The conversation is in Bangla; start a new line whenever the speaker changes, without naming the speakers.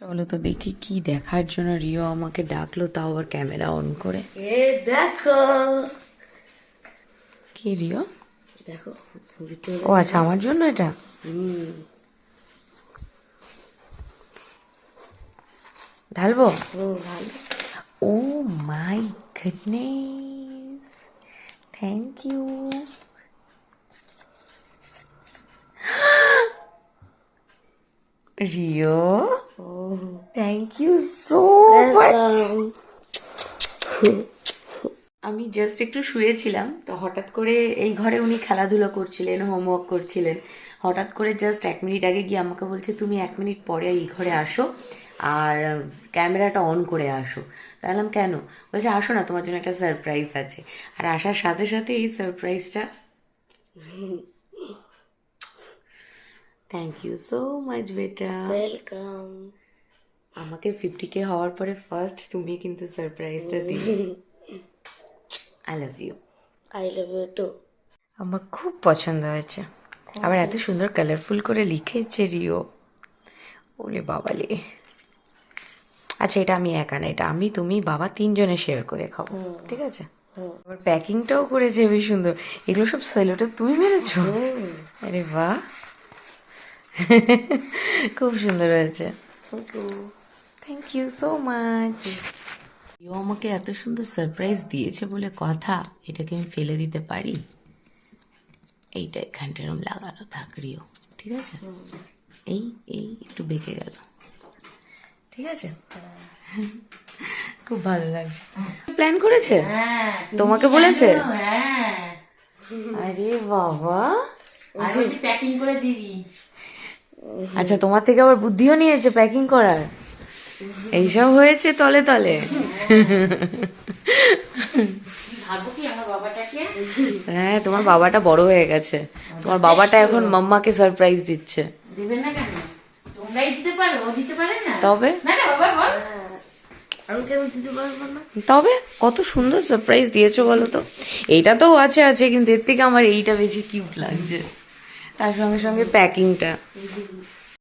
চলো তো দেখি কি দেখার জন্য রিও আমাকে ডাকলো তাও আবার ক্যামেরা অন করে।
এ দেখো।
কি রিও?
দেখো ভিতরে
ও আচ্ছা আমার জন্য এটা? ঢালবো? ও my goodness. Thank you. Rio? Thank you so much আমি জাস্ট একটু শুয়েছিলাম, তো হঠাৎ করে এই ঘরে উনি খেলাধুলো করছিলেন হোমওয়ার্ক করছিলেন। হঠাৎ করে জাস্ট এক মিনিট আগে গিয়ে আমাকে বলছে, তুমি এক মিনিট পরে এই ঘরে আসো আর ক্যামেরাটা অন করে আসো। তাহলে কেন? বলছে, আসো না, তোমার জন্য একটা সারপ্রাইজ আছে। আর আসার সাথে সাথে এই সারপ্রাইজটা থ্যাংক ইউ সো মাচ বেটা
ওয়েলকাম
আমাকে ফিফটি কে হওয়ার পরে ফার্স্ট তুমি কিন্তু সারপ্রাইজটা দিলে। I love you
I love you too
আমার খুব পছন্দ হয়েছে। আবার এত সুন্দর কালারফুল করে লিখেছে রিও। ওরে বাবালে আচ্ছা এটা আমি একা না এটা আমি তুমি বাবা তিনজনে শেয়ার করে খাব ঠিক আছে? আবার প্যাকিংটাও করেছে হেবি সুন্দর। এগুলো সব সেলোটেপ তুমি মেরেছো? আরে বাহ। খুব সুন্দর হয়েছে। থ্যাংক ইউ সো মাচ ও আমাকে এত সুন্দর সারপ্রাইজ দিয়েছে বলে কথা এটাকে আমি ফেলে দিতে পারি? এইটা এখানটা এরকম লাগানো থাকরিও ঠিক আছে? এই এই একটু বেঁকে গেল। ঠিক আছে? খুব ভালো লাগছে। প্ল্যান করেছে?
হ্যাঁ
তোমাকে বলেছে?
হ্যাঁ।
আরে বাবা।
প্যাকিং করে দিবি।
আচ্ছা তোমার থেকে আবার বুদ্ধিও নিয়েছে প্যাকিং করার? এইসব হয়েছে তলে তলে। হ্যাঁ তোমার বাবাটা বড় হয়ে গেছে। তোমার বাবাটা এখন মাম্মাকে সারপ্রাইজ দিচ্ছে।
দেবে না কেন? তোমরাই দিতে পারো ও দিতে পারে না।
তবে?
না না বাবা বল।
আমি কেন দিতে পারব না?
তবে? কত সুন্দর সারপ্রাইজ দিয়েছ বলো তো? এইটা তো আছে আছে কিন্তু এর থেকে আমার এইটা বেশি কিউট লাগছে। তার সঙ্গে সঙ্গে প্যাকিংটা।